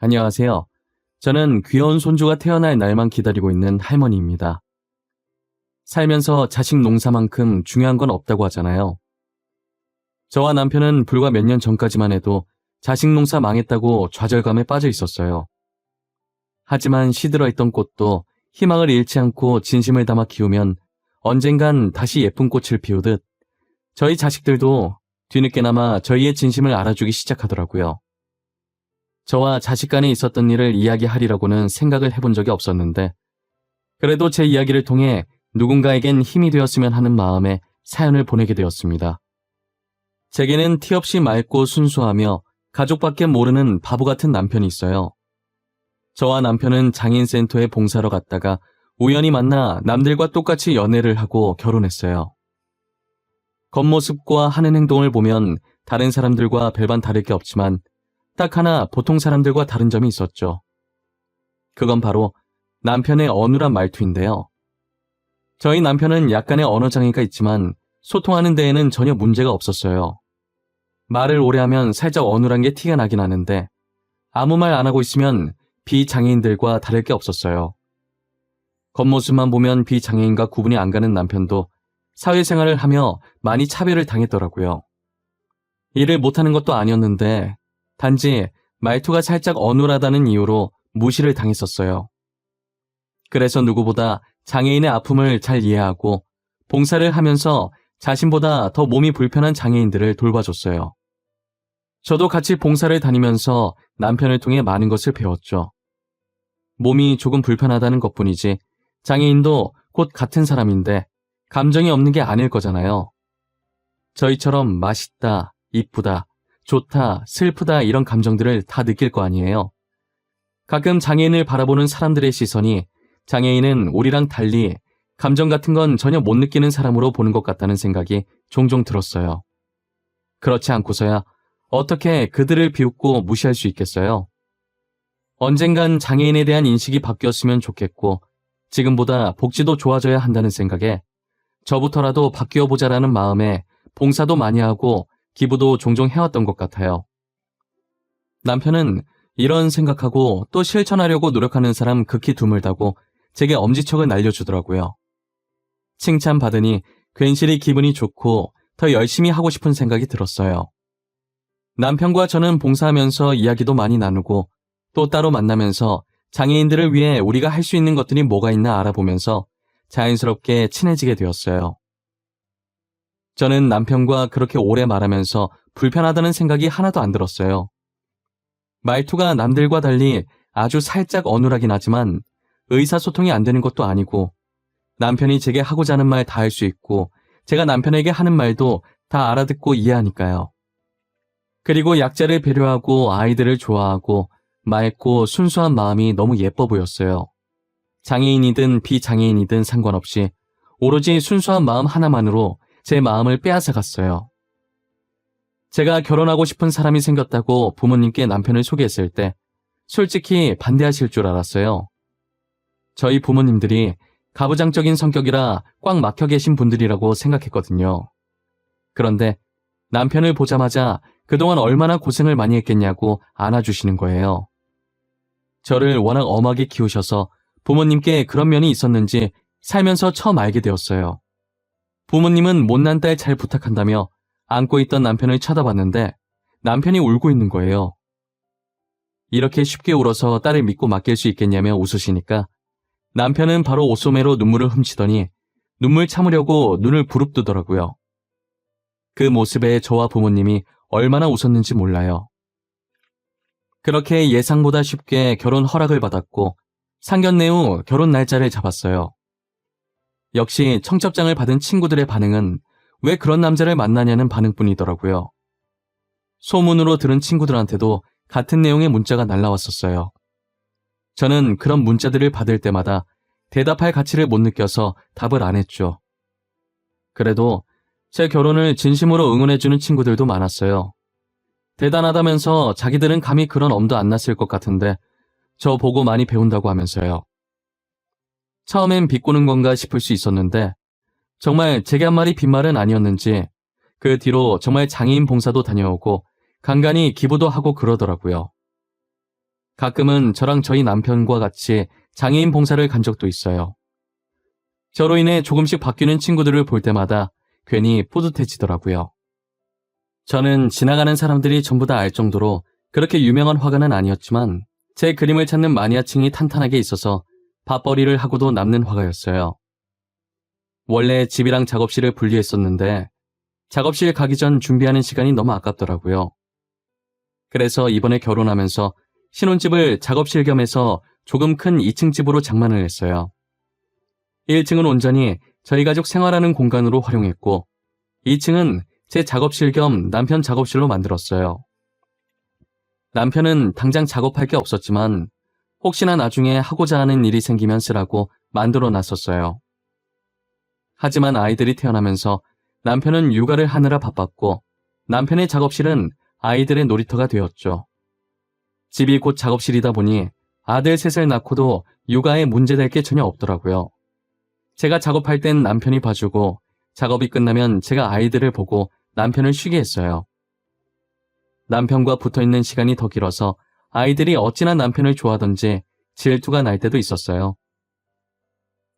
안녕하세요. 저는 귀여운 손주가 태어날 날만 기다리고 있는 할머니입니다. 살면서 자식 농사만큼 중요한 건 없다고 하잖아요. 저와 남편은 불과 몇 년 전까지만 해도 자식 농사 망했다고 좌절감에 빠져 있었어요. 하지만 시들어 있던 꽃도 희망을 잃지 않고 진심을 담아 키우면 언젠간 다시 예쁜 꽃을 피우듯 저희 자식들도 뒤늦게나마 저희의 진심을 알아주기 시작하더라고요. 저와 자식 간에 있었던 일을 이야기하리라고는 생각을 해본 적이 없었는데, 그래도 제 이야기를 통해 누군가에겐 힘이 되었으면 하는 마음에 사연을 보내게 되었습니다. 제게는 티 없이 맑고 순수하며 가족밖에 모르는 바보 같은 남편이 있어요. 저와 남편은 장애인센터에 봉사로 갔다가 우연히 만나 남들과 똑같이 연애를 하고 결혼했어요. 겉모습과 하는 행동을 보면 다른 사람들과 별반 다를 게 없지만 딱 하나 보통 사람들과 다른 점이 있었죠. 그건 바로 남편의 어눌한 말투인데요. 저희 남편은 약간의 언어장애가 있지만 소통하는 데에는 전혀 문제가 없었어요. 말을 오래 하면 살짝 어눌한 게 티가 나긴 하는데 아무 말 안 하고 있으면 비장애인들과 다를 게 없었어요. 겉모습만 보면 비장애인과 구분이 안 가는 남편도 사회생활을 하며 많이 차별을 당했더라고요. 일을 못하는 것도 아니었는데 단지 말투가 살짝 어눌하다는 이유로 무시를 당했었어요. 그래서 누구보다 장애인의 아픔을 잘 이해하고 봉사를 하면서 자신보다 더 몸이 불편한 장애인들을 돌봐줬어요. 저도 같이 봉사를 다니면서 남편을 통해 많은 것을 배웠죠. 몸이 조금 불편하다는 것 뿐이지 장애인도 곧 같은 사람인데 감정이 없는 게 아닐 거잖아요. 저희처럼 맛있다, 이쁘다, 좋다, 슬프다 이런 감정들을 다 느낄 거 아니에요. 가끔 장애인을 바라보는 사람들의 시선이 장애인은 우리랑 달리 감정 같은 건 전혀 못 느끼는 사람으로 보는 것 같다는 생각이 종종 들었어요. 그렇지 않고서야 어떻게 그들을 비웃고 무시할 수 있겠어요? 언젠간 장애인에 대한 인식이 바뀌었으면 좋겠고 지금보다 복지도 좋아져야 한다는 생각에 저부터라도 바뀌어 보자라는 마음에 봉사도 많이 하고 기부도 종종 해왔던 것 같아요. 남편은 이런 생각하고 또 실천하려고 노력하는 사람 극히 드물다고 제게 엄지척을 날려주더라고요. 칭찬받으니 괜시리 기분이 좋고 더 열심히 하고 싶은 생각이 들었어요. 남편과 저는 봉사하면서 이야기도 많이 나누고 또 따로 만나면서 장애인들을 위해 우리가 할 수 있는 것들이 뭐가 있나 알아보면서 자연스럽게 친해지게 되었어요. 저는 남편과 그렇게 오래 말하면서 불편하다는 생각이 하나도 안 들었어요. 말투가 남들과 달리 아주 살짝 어눌하긴 하지만 의사소통이 안 되는 것도 아니고 남편이 제게 하고자 하는 말 다 할 수 있고 제가 남편에게 하는 말도 다 알아듣고 이해하니까요. 그리고 약자를 배려하고 아이들을 좋아하고 맑고 순수한 마음이 너무 예뻐 보였어요. 장애인이든 비장애인이든 상관없이 오로지 순수한 마음 하나만으로 제 마음을 빼앗아 갔어요. 제가 결혼하고 싶은 사람이 생겼다고 부모님께 남편을 소개했을 때 솔직히 반대하실 줄 알았어요. 저희 부모님들이 가부장적인 성격이라 꽉 막혀 계신 분들이라고 생각했거든요. 그런데 남편을 보자마자 그동안 얼마나 고생을 많이 했겠냐고 안아주시는 거예요. 저를 워낙 엄하게 키우셔서 부모님께 그런 면이 있었는지 살면서 처음 알게 되었어요. 부모님은 못난 딸 잘 부탁한다며 안고 있던 남편을 쳐다봤는데 남편이 울고 있는 거예요. 이렇게 쉽게 울어서 딸을 믿고 맡길 수 있겠냐며 웃으시니까 남편은 바로 옷소매로 눈물을 훔치더니 눈물 참으려고 눈을 부릅뜨더라고요. 그 모습에 저와 부모님이 얼마나 웃었는지 몰라요. 그렇게 예상보다 쉽게 결혼 허락을 받았고 상견례 후 결혼 날짜를 잡았어요. 역시 청첩장을 받은 친구들의 반응은 왜 그런 남자를 만나냐는 반응뿐이더라고요. 소문으로 들은 친구들한테도 같은 내용의 문자가 날라왔었어요. 저는 그런 문자들을 받을 때마다 대답할 가치를 못 느껴서 답을 안 했죠. 그래도 제 결혼을 진심으로 응원해주는 친구들도 많았어요. 대단하다면서 자기들은 감히 그런 엄도 안 났을 것 같은데 저 보고 많이 배운다고 하면서요. 처음엔 비꼬는 건가 싶을 수 있었는데 정말 제게 한 말이 빈말은 아니었는지 그 뒤로 정말 장애인 봉사도 다녀오고 간간히 기부도 하고 그러더라고요. 가끔은 저랑 저희 남편과 같이 장애인 봉사를 간 적도 있어요. 저로 인해 조금씩 바뀌는 친구들을 볼 때마다 괜히 뿌듯해지더라고요. 저는 지나가는 사람들이 전부 다 알 정도로 그렇게 유명한 화가는 아니었지만 제 그림을 찾는 마니아층이 탄탄하게 있어서 밥벌이를 하고도 남는 화가였어요. 원래 집이랑 작업실을 분리했었는데 작업실 가기 전 준비하는 시간이 너무 아깝더라고요. 그래서 이번에 결혼하면서 신혼집을 작업실 겸해서 조금 큰 2층 집으로 장만을 했어요. 1층은 온전히 저희 가족 생활하는 공간으로 활용했고 2층은 제 작업실 겸 남편 작업실로 만들었어요. 남편은 당장 작업할 게 없었지만 혹시나 나중에 하고자 하는 일이 생기면 쓰라고 만들어 놨었어요. 하지만 아이들이 태어나면서 남편은 육아를 하느라 바빴고 남편의 작업실은 아이들의 놀이터가 되었죠. 집이 곧 작업실이다 보니 아들 셋을 낳고도 육아에 문제될 게 전혀 없더라고요. 제가 작업할 땐 남편이 봐주고 작업이 끝나면 제가 아이들을 보고 남편을 쉬게 했어요. 남편과 붙어 있는 시간이 더 길어서 아이들이 어찌나 남편을 좋아하던지 질투가 날 때도 있었어요.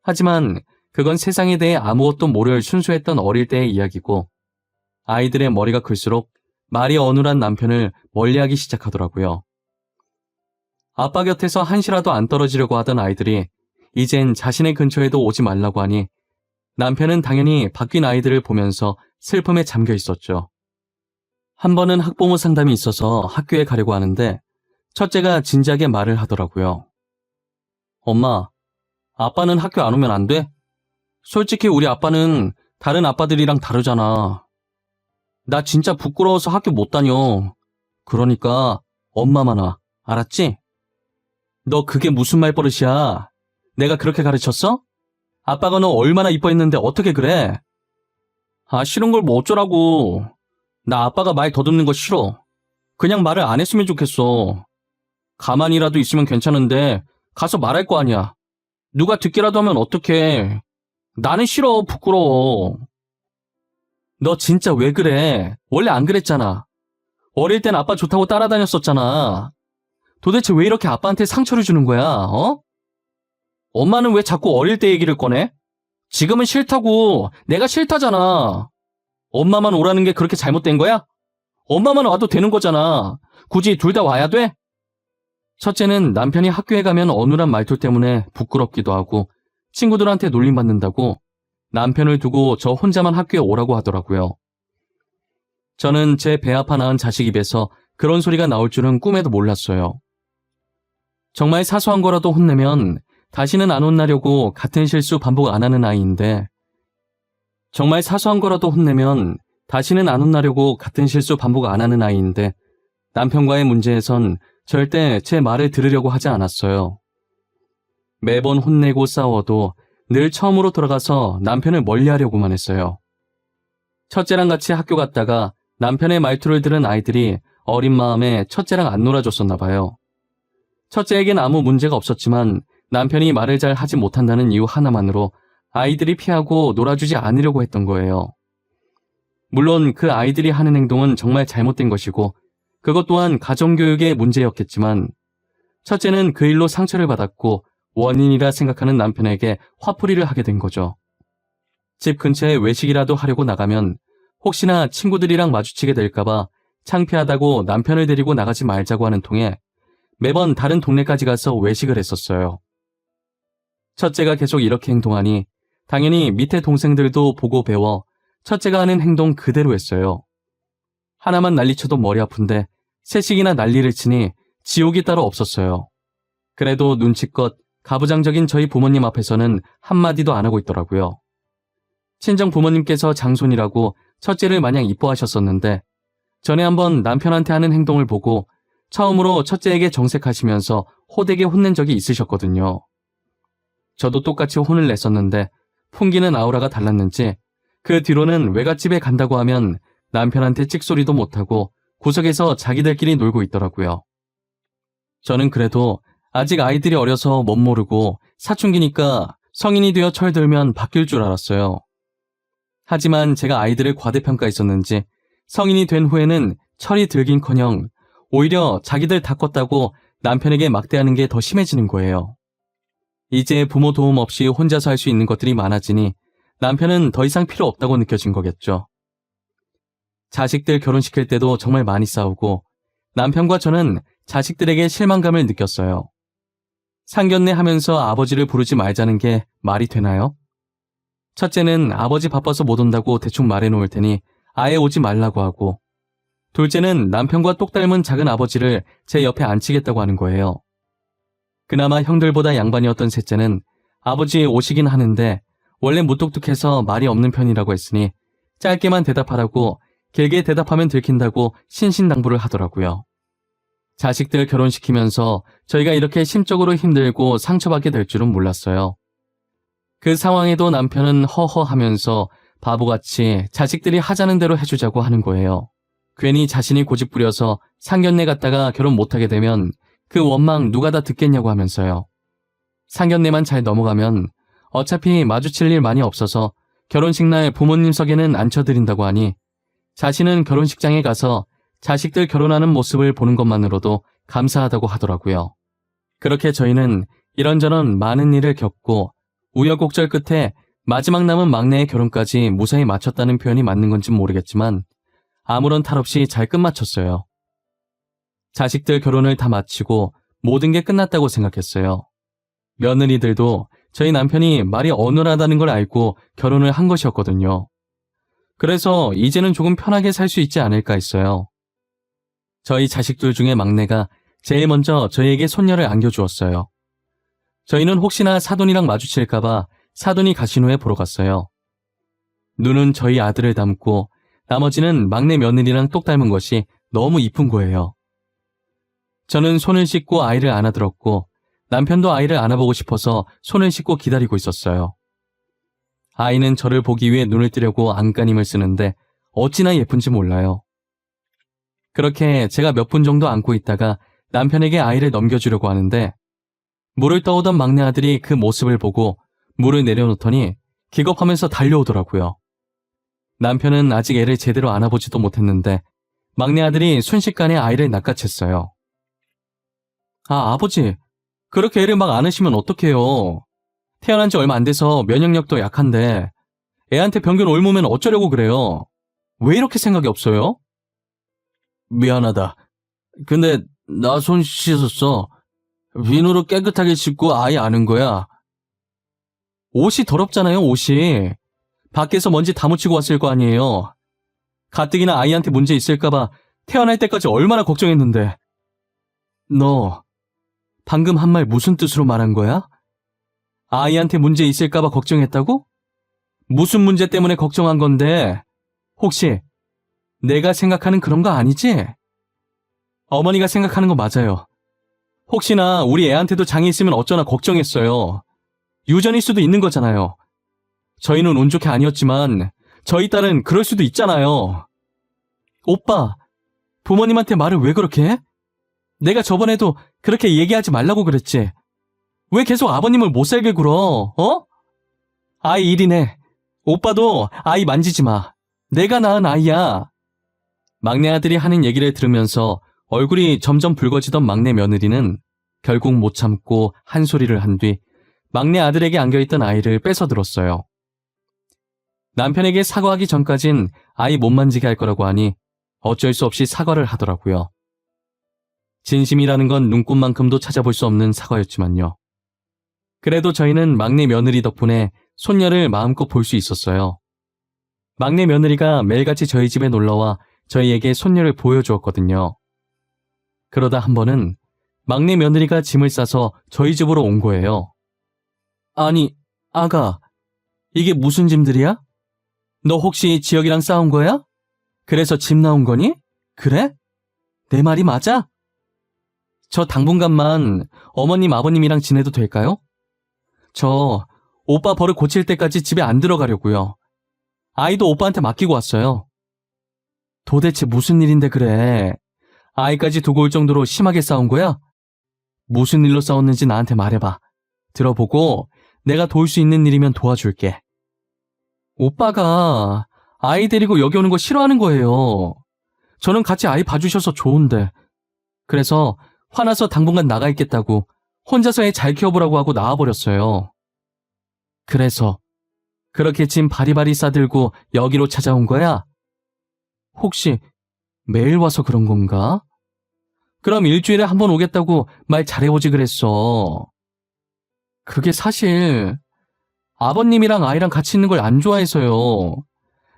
하지만 그건 세상에 대해 아무것도 모를 순수했던 어릴 때의 이야기고 아이들의 머리가 클수록 말이 어눌한 남편을 멀리하기 시작하더라고요. 아빠 곁에서 한시라도 안 떨어지려고 하던 아이들이 이젠 자신의 근처에도 오지 말라고 하니 남편은 당연히 바뀐 아이들을 보면서 슬픔에 잠겨 있었죠. 한 번은 학부모 상담이 있어서 학교에 가려고 하는데 첫째가 진지하게 말을 하더라고요. 엄마, 아빠는 학교 안 오면 안 돼? 솔직히 우리 아빠는 다른 아빠들이랑 다르잖아. 나 진짜 부끄러워서 학교 못 다녀. 그러니까 엄마만 와. 알았지? 너 그게 무슨 말버릇이야? 내가 그렇게 가르쳤어? 아빠가 너 얼마나 이뻐했는데 어떻게 그래? 아, 싫은 걸 뭐 어쩌라고. 나 아빠가 말 더듬는 거 싫어. 그냥 말을 안 했으면 좋겠어. 가만히라도 있으면 괜찮은데 가서 말할 거 아니야. 누가 듣기라도 하면 어떡해. 나는 싫어, 부끄러워. 너 진짜 왜 그래? 원래 안 그랬잖아. 어릴 땐 아빠 좋다고 따라다녔었잖아. 도대체 왜 이렇게 아빠한테 상처를 주는 거야, 어? 엄마는 왜 자꾸 어릴 때 얘기를 꺼내? 지금은 싫다고. 내가 싫다잖아. 엄마만 오라는 게 그렇게 잘못된 거야? 엄마만 와도 되는 거잖아. 굳이 둘 다 와야 돼? 첫째는 남편이 학교에 가면 어눌한 말투 때문에 부끄럽기도 하고 친구들한테 놀림받는다고 남편을 두고 저 혼자만 학교에 오라고 하더라고요. 저는 제 배 아파 낳은 자식 입에서 그런 소리가 나올 줄은 꿈에도 몰랐어요. 정말 사소한 거라도 혼내면 다시는 안 혼나려고 같은 실수 반복 안 하는 아이인데 정말 사소한 거라도 혼내면 다시는 안 혼나려고 같은 실수 반복 안 하는 아이인데 남편과의 문제에선 절대 제 말을 들으려고 하지 않았어요. 매번 혼내고 싸워도 늘 처음으로 돌아가서 남편을 멀리하려고만 했어요. 첫째랑 같이 학교 갔다가 남편의 말투를 들은 아이들이 어린 마음에 첫째랑 안 놀아줬었나 봐요. 첫째에겐 아무 문제가 없었지만 남편이 말을 잘 하지 못한다는 이유 하나만으로 아이들이 피하고 놀아주지 않으려고 했던 거예요. 물론 그 아이들이 하는 행동은 정말 잘못된 것이고 그것 또한 가정교육의 문제였겠지만 첫째는 그 일로 상처를 받았고 원인이라 생각하는 남편에게 화풀이를 하게 된 거죠. 집 근처에 외식이라도 하려고 나가면 혹시나 친구들이랑 마주치게 될까봐 창피하다고 남편을 데리고 나가지 말자고 하는 통에 매번 다른 동네까지 가서 외식을 했었어요. 첫째가 계속 이렇게 행동하니 당연히 밑에 동생들도 보고 배워 첫째가 하는 행동 그대로 했어요. 하나만 난리쳐도 머리 아픈데 셋씩이나 난리를 치니 지옥이 따로 없었어요. 그래도 눈치껏 가부장적인 저희 부모님 앞에서는 한마디도 안 하고 있더라고요. 친정 부모님께서 장손이라고 첫째를 마냥 이뻐하셨었는데 전에 한번 남편한테 하는 행동을 보고 처음으로 첫째에게 정색하시면서 호되게 혼낸 적이 있으셨거든요. 저도 똑같이 혼을 냈었는데 풍기는 아우라가 달랐는지 그 뒤로는 외갓집에 간다고 하면 남편한테 찍소리도 못하고 구석에서 자기들끼리 놀고 있더라고요. 저는 그래도 아직 아이들이 어려서 못 모르고 사춘기니까 성인이 되어 철들면 바뀔 줄 알았어요. 하지만 제가 아이들을 과대평가했었는지 성인이 된 후에는 철이 들긴커녕 오히려 자기들 다 컸다고 남편에게 막대하는 게 더 심해지는 거예요. 이제 부모 도움 없이 혼자서 할 수 있는 것들이 많아지니 남편은 더 이상 필요 없다고 느껴진 거겠죠. 자식들 결혼시킬 때도 정말 많이 싸우고 남편과 저는 자식들에게 실망감을 느꼈어요. 상견례 하면서 아버지를 부르지 말자는 게 말이 되나요? 첫째는 아버지 바빠서 못 온다고 대충 말해놓을 테니 아예 오지 말라고 하고 둘째는 남편과 똑 닮은 작은 아버지를 제 옆에 앉히겠다고 하는 거예요. 그나마 형들보다 양반이었던 셋째는 아버지 오시긴 하는데 원래 무뚝뚝해서 말이 없는 편이라고 했으니 짧게만 대답하라고 길게 대답하면 들킨다고 신신당부를 하더라고요. 자식들 결혼시키면서 저희가 이렇게 심적으로 힘들고 상처받게 될 줄은 몰랐어요. 그 상황에도 남편은 허허 하면서 바보같이 자식들이 하자는 대로 해주자고 하는 거예요. 괜히 자신이 고집 부려서 상견례 갔다가 결혼 못하게 되면 그 원망 누가 다 듣겠냐고 하면서요. 상견례만 잘 넘어가면 어차피 마주칠 일 많이 없어서 결혼식 날 부모님 석에는 앉혀드린다고 하니 자신은 결혼식장에 가서 자식들 결혼하는 모습을 보는 것만으로도 감사하다고 하더라고요. 그렇게 저희는 이런저런 많은 일을 겪고 우여곡절 끝에 마지막 남은 막내의 결혼까지 무사히 마쳤다는 표현이 맞는 건지 모르겠지만 아무런 탈 없이 잘 끝마쳤어요. 자식들 결혼을 다 마치고 모든 게 끝났다고 생각했어요. 며느리들도 저희 남편이 말이 어눌하다는 걸 알고 결혼을 한 것이었거든요. 그래서 이제는 조금 편하게 살 수 있지 않을까 했어요. 저희 자식들 중에 막내가 제일 먼저 저희에게 손녀를 안겨주었어요. 저희는 혹시나 사돈이랑 마주칠까봐 사돈이 가신 후에 보러 갔어요. 눈은 저희 아들을 닮고 나머지는 막내 며느리랑 똑 닮은 것이 너무 이쁜 거예요. 저는 손을 씻고 아이를 안아들었고 남편도 아이를 안아보고 싶어서 손을 씻고 기다리고 있었어요. 아이는 저를 보기 위해 눈을 뜨려고 안간힘을 쓰는데 어찌나 예쁜지 몰라요. 그렇게 제가 몇 분 정도 안고 있다가 남편에게 아이를 넘겨주려고 하는데 물을 떠오던 막내 아들이 그 모습을 보고 물을 내려놓더니 기겁하면서 달려오더라고요. 남편은 아직 애를 제대로 안아보지도 못했는데 막내 아들이 순식간에 아이를 낚아챘어요. 아, 아버지. 그렇게 애를 막 안으시면 어떡해요. 태어난 지 얼마 안 돼서 면역력도 약한데 애한테 병균 옮으면 어쩌려고 그래요. 왜 이렇게 생각이 없어요? 미안하다. 근데 나 손 씻었어. 비누로 깨끗하게 씻고 아예 아는 거야. 옷이 더럽잖아요, 옷이. 밖에서 먼지 다 묻히고 왔을 거 아니에요. 가뜩이나 아이한테 문제 있을까봐 태어날 때까지 얼마나 걱정했는데. 너, 방금 한 말 무슨 뜻으로 말한 거야? 아이한테 문제 있을까봐 걱정했다고? 무슨 문제 때문에 걱정한 건데, 혹시 내가 생각하는 그런 거 아니지? 어머니가 생각하는 거 맞아요. 혹시나 우리 애한테도 장이 있으면 어쩌나 걱정했어요. 유전일 수도 있는 거잖아요. 저희는 운 좋게 아니었지만 저희 딸은 그럴 수도 있잖아요. 오빠, 부모님한테 말을 왜 그렇게 해? 내가 저번에도 그렇게 얘기하지 말라고 그랬지. 왜 계속 아버님을 못 살게 굴어, 어? 아이 일이네. 오빠도 아이 만지지 마. 내가 낳은 아이야. 막내 아들이 하는 얘기를 들으면서 얼굴이 점점 붉어지던 막내 며느리는 결국 못 참고 한 소리를 한 뒤 막내 아들에게 안겨있던 아이를 뺏어 들었어요. 남편에게 사과하기 전까진 아이 못 만지게 할 거라고 하니 어쩔 수 없이 사과를 하더라고요. 진심이라는 건 눈꽃만큼도 찾아볼 수 없는 사과였지만요. 그래도 저희는 막내 며느리 덕분에 손녀를 마음껏 볼 수 있었어요. 막내 며느리가 매일같이 저희 집에 놀러와 저희에게 손녀를 보여주었거든요. 그러다 한 번은 막내 며느리가 짐을 싸서 저희 집으로 온 거예요. 아니, 아가, 이게 무슨 짐들이야? 너 혹시 지혁이랑 싸운 거야? 그래서 짐 나온 거니? 그래? 내 말이 맞아? 저 당분간만 어머님, 아버님이랑 지내도 될까요? 저 오빠 버릇 고칠 때까지 집에 안 들어가려고요. 아이도 오빠한테 맡기고 왔어요. 도대체 무슨 일인데 그래? 아이까지 두고 올 정도로 심하게 싸운 거야? 무슨 일로 싸웠는지 나한테 말해봐. 들어보고 내가 도울 수 있는 일이면 도와줄게. 오빠가 아이 데리고 여기 오는 거 싫어하는 거예요. 저는 같이 아이 봐주셔서 좋은데. 그래서 화나서 당분간 나가 있겠다고 혼자서 애 잘 키워보라고 하고 나와버렸어요. 그래서 그렇게 짐 바리바리 싸들고 여기로 찾아온 거야? 혹시 매일 와서 그런 건가? 그럼 일주일에 한 번 오겠다고 말 잘해보지 그랬어. 그게 사실 아버님이랑 아이랑 같이 있는 걸 안 좋아해서요.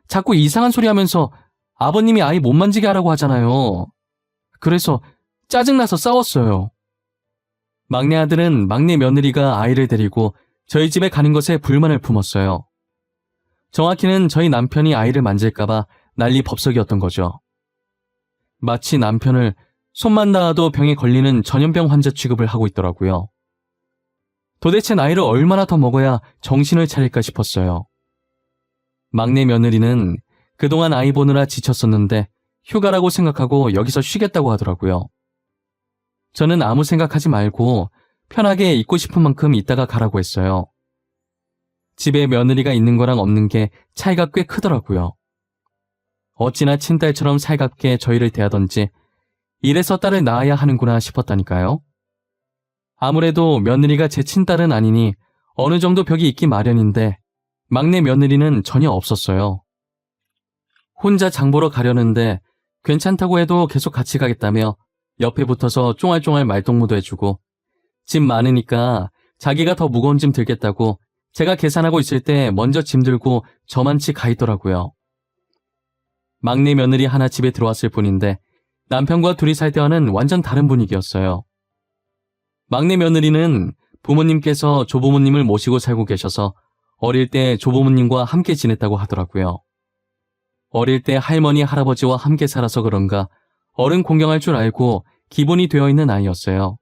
자꾸 이상한 소리 하면서 아버님이 아이 못 만지게 하라고 하잖아요. 그래서 짜증나서 싸웠어요. 막내 아들은 막내 며느리가 아이를 데리고 저희 집에 가는 것에 불만을 품었어요. 정확히는 저희 남편이 아이를 만질까봐 난리 법석이었던 거죠. 마치 남편을 손만 닿아도 병에 걸리는 전염병 환자 취급을 하고 있더라고요. 도대체 나이를 얼마나 더 먹어야 정신을 차릴까 싶었어요. 막내 며느리는 그동안 아이 보느라 지쳤었는데 휴가라고 생각하고 여기서 쉬겠다고 하더라고요. 저는 아무 생각하지 말고 편하게 있고 싶은 만큼 있다가 가라고 했어요. 집에 며느리가 있는 거랑 없는 게 차이가 꽤 크더라고요. 어찌나 친딸처럼 살갑게 저희를 대하던지 이래서 딸을 낳아야 하는구나 싶었다니까요. 아무래도 며느리가 제 친딸은 아니니 어느 정도 벽이 있기 마련인데 막내 며느리는 전혀 없었어요. 혼자 장 보러 가려는데 괜찮다고 해도 계속 같이 가겠다며 옆에 붙어서 쫑알쫑알 말동무도 해주고 짐 많으니까 자기가 더 무거운 짐 들겠다고 제가 계산하고 있을 때 먼저 짐 들고 저만치 가 있더라고요. 막내 며느리 하나 집에 들어왔을 뿐인데 남편과 둘이 살 때와는 완전 다른 분위기였어요. 막내 며느리는 부모님께서 조부모님을 모시고 살고 계셔서 어릴 때 조부모님과 함께 지냈다고 하더라고요. 어릴 때 할머니, 할아버지와 함께 살아서 그런가 어른 공경할 줄 알고 기본이 되어 있는 아이였어요.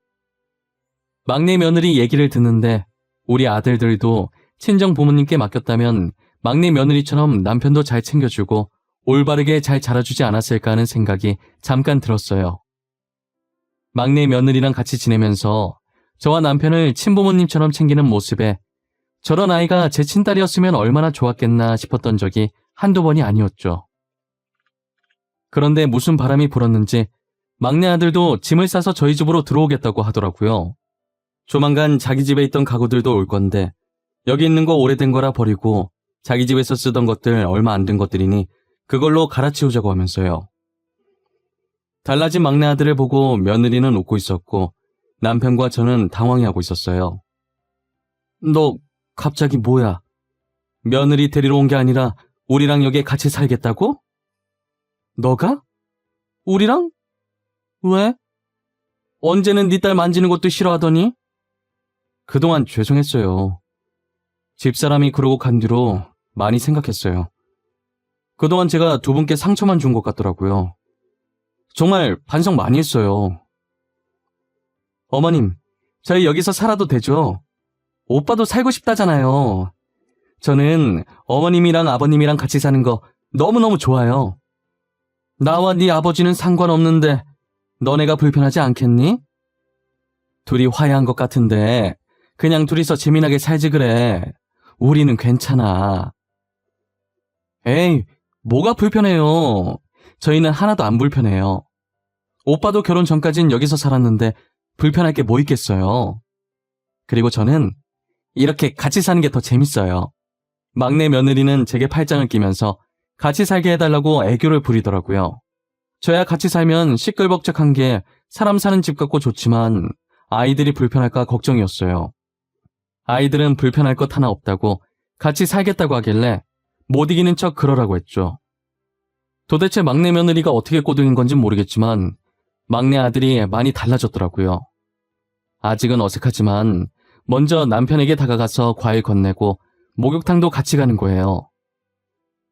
막내 며느리 얘기를 듣는데 우리 아들들도 친정 부모님께 맡겼다면 막내 며느리처럼 남편도 잘 챙겨주고 올바르게 잘 자라주지 않았을까 하는 생각이 잠깐 들었어요. 막내 며느리랑 같이 지내면서 저와 남편을 친부모님처럼 챙기는 모습에 저런 아이가 제 친딸이었으면 얼마나 좋았겠나 싶었던 적이 한두 번이 아니었죠. 그런데 무슨 바람이 불었는지 막내 아들도 짐을 싸서 저희 집으로 들어오겠다고 하더라고요. 조만간 자기 집에 있던 가구들도 올 건데 여기 있는 거 오래된 거라 버리고 자기 집에서 쓰던 것들 얼마 안 된 것들이니 그걸로 갈아치우자고 하면서요. 달라진 막내 아들을 보고 며느리는 웃고 있었고 남편과 저는 당황해하고 있었어요. 너 갑자기 뭐야? 며느리 데리러 온 게 아니라 우리랑 여기에 같이 살겠다고? 너가? 우리랑? 왜? 언제는 네 딸 만지는 것도 싫어하더니? 그동안 죄송했어요. 집사람이 그러고 간 뒤로 많이 생각했어요. 그동안 제가 두 분께 상처만 준 것 같더라고요. 정말 반성 많이 했어요. 어머님, 저희 여기서 살아도 되죠? 오빠도 살고 싶다잖아요. 저는 어머님이랑 아버님이랑 같이 사는 거 너무너무 좋아요. 나와 네 아버지는 상관없는데 너네가 불편하지 않겠니? 둘이 화해한 것 같은데 그냥 둘이서 재미나게 살지 그래. 우리는 괜찮아. 에이, 뭐가 불편해요. 저희는 하나도 안 불편해요. 오빠도 결혼 전까진 여기서 살았는데 불편할 게 뭐 있겠어요. 그리고 저는 이렇게 같이 사는 게 더 재밌어요. 막내 며느리는 제게 팔짱을 끼면서 같이 살게 해달라고 애교를 부리더라고요. 저야 같이 살면 시끌벅적한 게 사람 사는 집 같고 좋지만 아이들이 불편할까 걱정이었어요. 아이들은 불편할 것 하나 없다고 같이 살겠다고 하길래 못 이기는 척 그러라고 했죠. 도대체 막내 며느리가 어떻게 꼬둥인 건지 모르겠지만 막내 아들이 많이 달라졌더라고요. 아직은 어색하지만 먼저 남편에게 다가가서 과일 건네고 목욕탕도 같이 가는 거예요.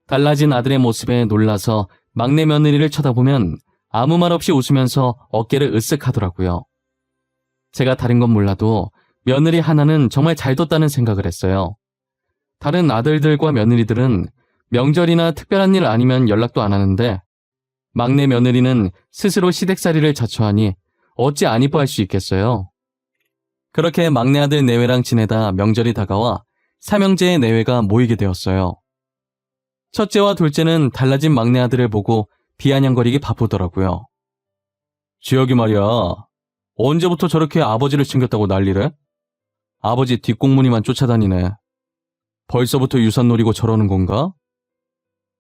달라진 아들의 모습에 놀라서 막내 며느리를 쳐다보면 아무 말 없이 웃으면서 어깨를 으쓱 하더라고요. 제가 다른 건 몰라도 며느리 하나는 정말 잘 뒀다는 생각을 했어요. 다른 아들들과 며느리들은 명절이나 특별한 일 아니면 연락도 안 하는데 막내 며느리는 스스로 시댁살이를 자처하니 어찌 안 이뻐할 수 있겠어요. 그렇게 막내 아들 내외랑 지내다 명절이 다가와 삼형제의 내외가 모이게 되었어요. 첫째와 둘째는 달라진 막내 아들을 보고 비아냥거리기 바쁘더라고요. 지혁이 말이야. 언제부터 저렇게 아버지를 챙겼다고 난리래? 아버지 뒷공무니만 쫓아다니네. 벌써부터 유산 노리고 저러는 건가?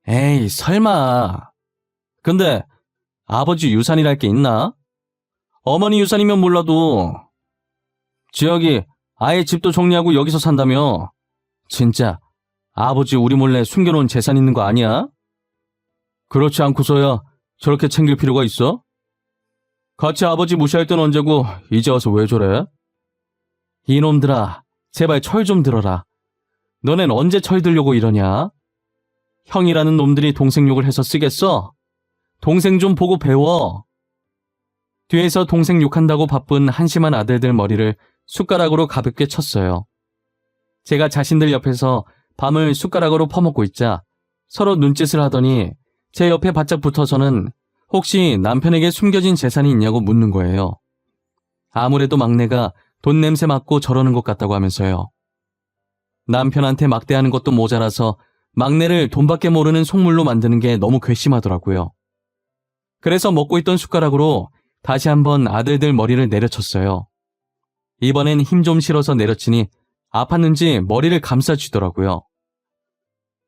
에이, 설마. 근데 아버지 유산이랄 게 있나? 어머니 유산이면 몰라도 지혁이 아예 집도 정리하고 여기서 산다며. 진짜 아버지 우리 몰래 숨겨놓은 재산 있는 거 아니야? 그렇지 않고서야 저렇게 챙길 필요가 있어? 같이 아버지 무시할 땐 언제고 이제 와서 왜 저래? 이놈들아, 제발 철 좀 들어라. 너넨 언제 철 들려고 이러냐? 형이라는 놈들이 동생 욕을 해서 쓰겠어? 동생 좀 보고 배워. 뒤에서 동생 욕한다고 바쁜 한심한 아들들 머리를 숟가락으로 가볍게 쳤어요. 제가 자신들 옆에서 밤을 숟가락으로 퍼먹고 있자 서로 눈짓을 하더니 제 옆에 바짝 붙어서는 혹시 남편에게 숨겨진 재산이 있냐고 묻는 거예요. 아무래도 막내가 돈 냄새 맡고 저러는 것 같다고 하면서요. 남편한테 막대하는 것도 모자라서 막내를 돈밖에 모르는 속물로 만드는 게 너무 괘씸하더라고요. 그래서 먹고 있던 숟가락으로 다시 한번 아들들 머리를 내려쳤어요. 이번엔 힘 좀 실어서 내려치니 아팠는지 머리를 감싸주더라고요.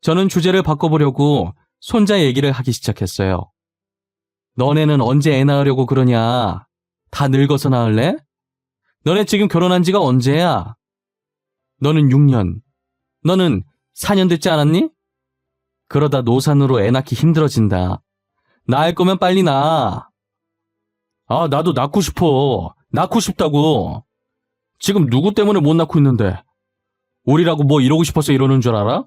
저는 주제를 바꿔보려고 손자 얘기를 하기 시작했어요. 너네는 언제 애 낳으려고 그러냐? 다 늙어서 낳을래? 너네 지금 결혼한 지가 언제야? 너는 6년, 너는 4년 됐지 않았니? 그러다 노산으로 애 낳기 힘들어진다. 낳을 거면 빨리 낳아. 아, 나도 낳고 싶어. 낳고 싶다고. 지금 누구 때문에 못 낳고 있는데. 우리라고 뭐 이러고 싶어서 이러는 줄 알아?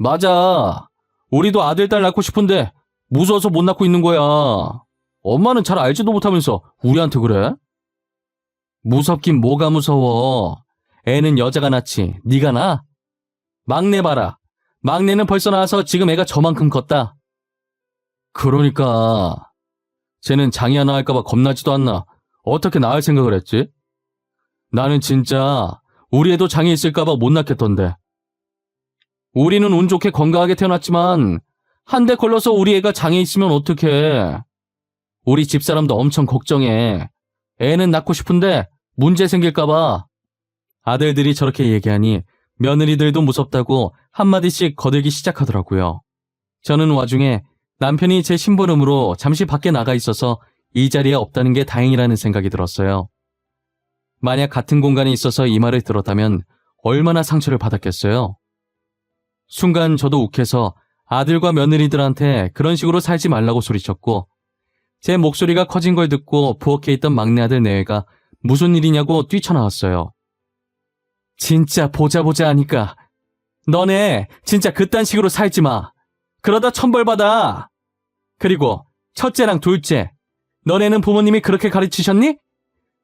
맞아. 우리도 아들, 딸 낳고 싶은데 무서워서 못 낳고 있는 거야. 엄마는 잘 알지도 못하면서 우리한테 그래? 무섭긴 뭐가 무서워. 애는 여자가 낳지. 네가 낳아? 막내 봐라. 막내는 벌써 나와서 지금 애가 저만큼 컸다. 그러니까 쟤는 장이 하나 할까봐 겁나지도 않나. 어떻게 낳을 생각을 했지? 나는 진짜 우리 애도 장이 있을까봐 못 낳겠던데. 우리는 운 좋게 건강하게 태어났지만 한 대 걸려서 우리 애가 장애 있으면 어떡해. 우리 집사람도 엄청 걱정해. 애는 낳고 싶은데 문제 생길까봐. 아들들이 저렇게 얘기하니 며느리들도 무섭다고 한마디씩 거들기 시작하더라고요. 저는 와중에 남편이 제 심부름으로 잠시 밖에 나가 있어서 이 자리에 없다는 게 다행이라는 생각이 들었어요. 만약 같은 공간에 있어서 이 말을 들었다면 얼마나 상처를 받았겠어요? 순간 저도 욱해서 아들과 며느리들한테 그런 식으로 살지 말라고 소리쳤고 제 목소리가 커진 걸 듣고 부엌에 있던 막내 아들 내외가 무슨 일이냐고 뛰쳐나왔어요. 진짜 보자 보자 하니까 너네 진짜 그딴 식으로 살지 마. 그러다 천벌 받아. 그리고 첫째랑 둘째 너네는 부모님이 그렇게 가르치셨니?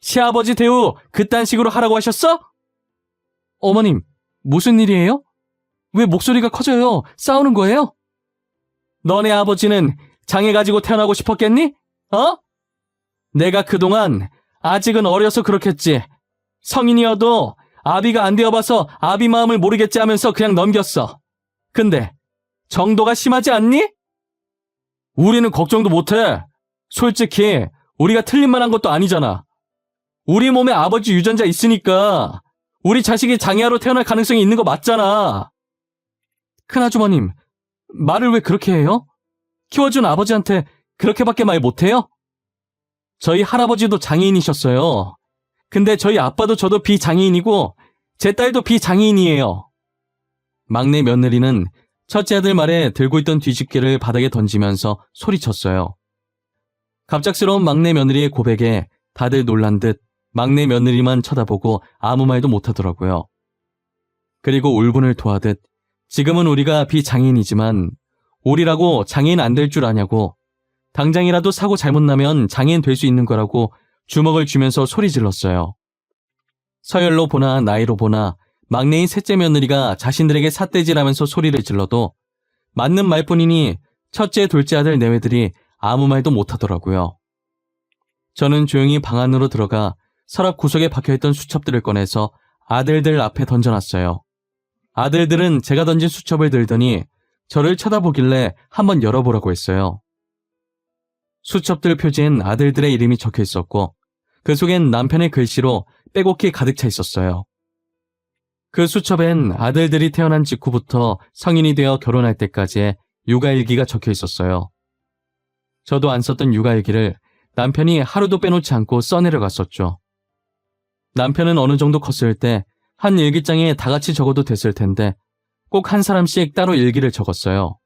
시아버지 대우 그딴 식으로 하라고 하셨어? 어머님 무슨 일이에요? 왜 목소리가 커져요? 싸우는 거예요? 너네 아버지는 장애 가지고 태어나고 싶었겠니? 어? 내가 그동안 아직은 어려서 그렇겠지. 성인이어도 아비가 안 되어봐서 아비 마음을 모르겠지 하면서 그냥 넘겼어. 근데 정도가 심하지 않니? 우리는 걱정도 못해. 솔직히 우리가 틀린 말 한 것도 아니잖아. 우리 몸에 아버지 유전자 있으니까 우리 자식이 장애아로 태어날 가능성이 있는 거 맞잖아. 큰아주머님, 말을 왜 그렇게 해요? 키워준 아버지한테 그렇게밖에 말 못해요? 저희 할아버지도 장애인이셨어요. 근데 저희 아빠도 저도 비장애인이고 제 딸도 비장애인이에요. 막내 며느리는 첫째 아들 말에 들고 있던 뒤집개를 바닥에 던지면서 소리쳤어요. 갑작스러운 막내 며느리의 고백에 다들 놀란 듯 막내 며느리만 쳐다보고 아무 말도 못하더라고요. 그리고 울분을 토하듯 지금은 우리가 비장애인이지만 우리라고 장애인 안 될 줄 아냐고 당장이라도 사고 잘못 나면 장애인 될 수 있는 거라고 주먹을 쥐면서 소리 질렀어요. 서열로 보나 나이로 보나 막내인 셋째 며느리가 자신들에게 삿대질하면서 소리를 질러도 맞는 말뿐이니 첫째, 둘째 아들 내외들이 아무 말도 못하더라고요. 저는 조용히 방 안으로 들어가 서랍 구석에 박혀있던 수첩들을 꺼내서 아들들 앞에 던져놨어요. 아들들은 제가 던진 수첩을 들더니 저를 쳐다보길래 한번 열어보라고 했어요. 수첩들 표지엔 아들들의 이름이 적혀 있었고 그 속엔 남편의 글씨로 빼곡히 가득 차 있었어요. 그 수첩엔 아들들이 태어난 직후부터 성인이 되어 결혼할 때까지의 육아일기가 적혀 있었어요. 저도 안 썼던 육아일기를 남편이 하루도 빼놓지 않고 써내려갔었죠. 남편은 어느 정도 컸을 때 한 일기장에 다 같이 적어도 됐을 텐데 꼭 한 사람씩 따로 일기를 적었어요.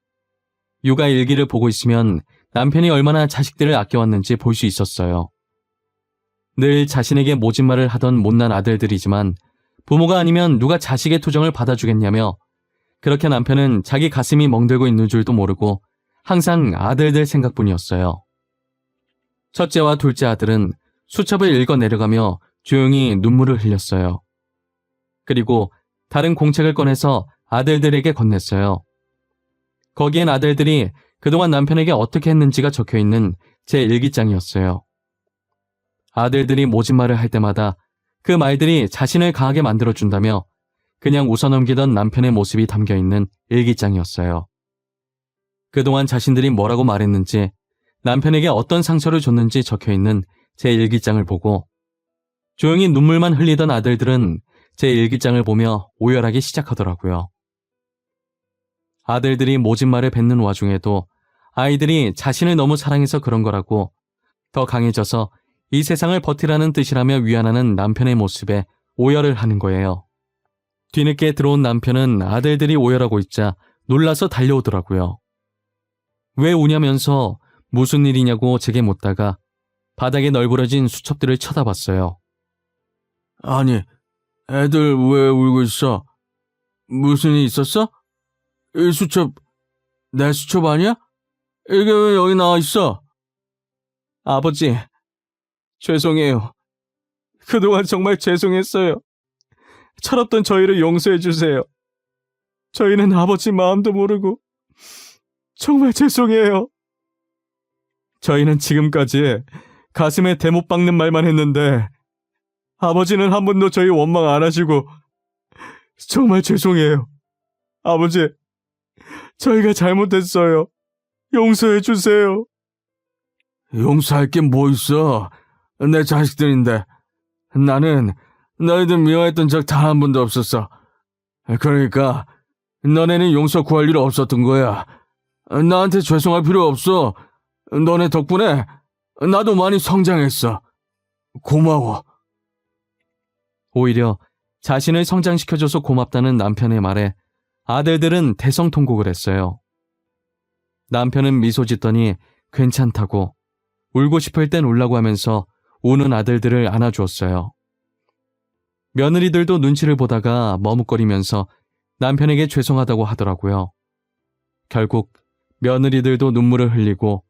육아 일기를 보고 있으면 남편이 얼마나 자식들을 아껴왔는지 볼 수 있었어요. 늘 자신에게 모진말을 하던 못난 아들들이지만 부모가 아니면 누가 자식의 투정을 받아주겠냐며 그렇게 남편은 자기 가슴이 멍들고 있는 줄도 모르고 항상 아들들 생각뿐이었어요. 첫째와 둘째 아들은 수첩을 읽어 내려가며 조용히 눈물을 흘렸어요. 그리고 다른 공책을 꺼내서 아들들에게 건넸어요. 거기엔 아들들이 그동안 남편에게 어떻게 했는지가 적혀 있는 제 일기장이었어요. 아들들이 모진말을 할 때마다 그 말들이 자신을 강하게 만들어준다며 그냥 웃어넘기던 남편의 모습이 담겨 있는 일기장이었어요. 그동안 자신들이 뭐라고 말했는지 남편에게 어떤 상처를 줬는지 적혀 있는 제 일기장을 보고 조용히 눈물만 흘리던 아들들은 제 일기장을 보며 오열하기 시작하더라고요. 아들들이 모진말을 뱉는 와중에도 아이들이 자신을 너무 사랑해서 그런 거라고 더 강해져서 이 세상을 버티라는 뜻이라며 위안하는 남편의 모습에 오열을 하는 거예요. 뒤늦게 들어온 남편은 아들들이 오열하고 있자 놀라서 달려오더라고요. 왜 우냐면서 무슨 일이냐고 제게 묻다가 바닥에 널브러진 수첩들을 쳐다봤어요. 아니, 애들 왜 울고 있어? 무슨 일 있었어? 이 수첩, 내 수첩 아니야? 이게 왜 여기 나와 있어? 아버지, 죄송해요. 그동안 정말 죄송했어요. 철없던 저희를 용서해 주세요. 저희는 아버지 마음도 모르고 정말 죄송해요. 저희는 지금까지 가슴에 대못 박는 말만 했는데 아버지는 한 번도 저희 원망 안 하시고 정말 죄송해요. 아버지, 저희가 잘못했어요. 용서해 주세요. 용서할 게 뭐 있어? 내 자식들인데. 나는 너희들 미워했던 적 단 한 번도 없었어. 그러니까 너네는 용서 구할 일 없었던 거야. 나한테 죄송할 필요 없어. 너네 덕분에 나도 많이 성장했어. 고마워. 오히려 자신을 성장시켜줘서 고맙다는 남편의 말에 아들들은 대성통곡을 했어요. 남편은 미소 짓더니 괜찮다고 울고 싶을 땐 울라고 하면서 우는 아들들을 안아주었어요. 며느리들도 눈치를 보다가 머뭇거리면서 남편에게 죄송하다고 하더라고요. 결국 며느리들도 눈물을 흘리고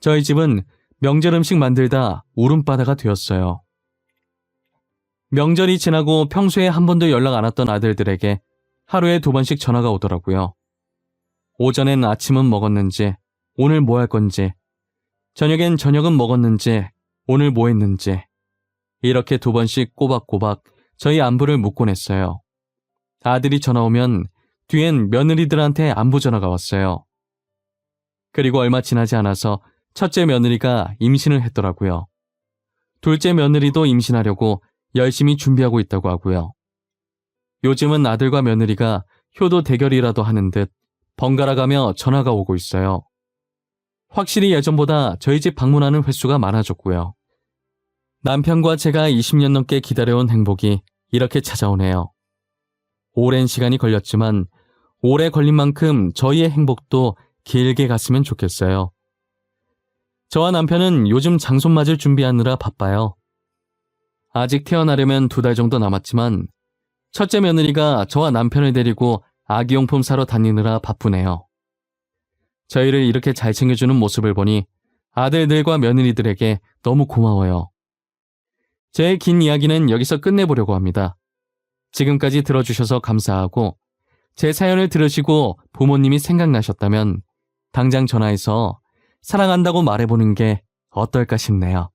저희 집은 명절 음식 만들다 울음바다가 되었어요. 명절이 지나고 평소에 한 번도 연락 안 왔던 아들들에게 하루에 두 번씩 전화가 오더라고요. 오전엔 아침은 먹었는지, 오늘 뭐 할 건지, 저녁엔 저녁은 먹었는지, 오늘 뭐 했는지, 이렇게 두 번씩 꼬박꼬박 저희 안부를 묻곤 했어요. 아들이 전화 오면 뒤엔 며느리들한테 안부 전화가 왔어요. 그리고 얼마 지나지 않아서 첫째 며느리가 임신을 했더라고요. 둘째 며느리도 임신하려고 열심히 준비하고 있다고 하고요. 요즘은 아들과 며느리가 효도 대결이라도 하는 듯 번갈아 가며 전화가 오고 있어요. 확실히 예전보다 저희 집 방문하는 횟수가 많아졌고요. 남편과 제가 20년 넘게 기다려온 행복이 이렇게 찾아오네요. 오랜 시간이 걸렸지만 오래 걸린 만큼 저희의 행복도 길게 갔으면 좋겠어요. 저와 남편은 요즘 장손 맞을 준비하느라 바빠요. 아직 태어나려면 두 달 정도 남았지만 첫째 며느리가 저와 남편을 데리고 아기용품 사러 다니느라 바쁘네요. 저희를 이렇게 잘 챙겨주는 모습을 보니 아들들과 며느리들에게 너무 고마워요. 제 긴 이야기는 여기서 끝내보려고 합니다. 지금까지 들어주셔서 감사하고 제 사연을 들으시고 부모님이 생각나셨다면 당장 전화해서 사랑한다고 말해보는 게 어떨까 싶네요.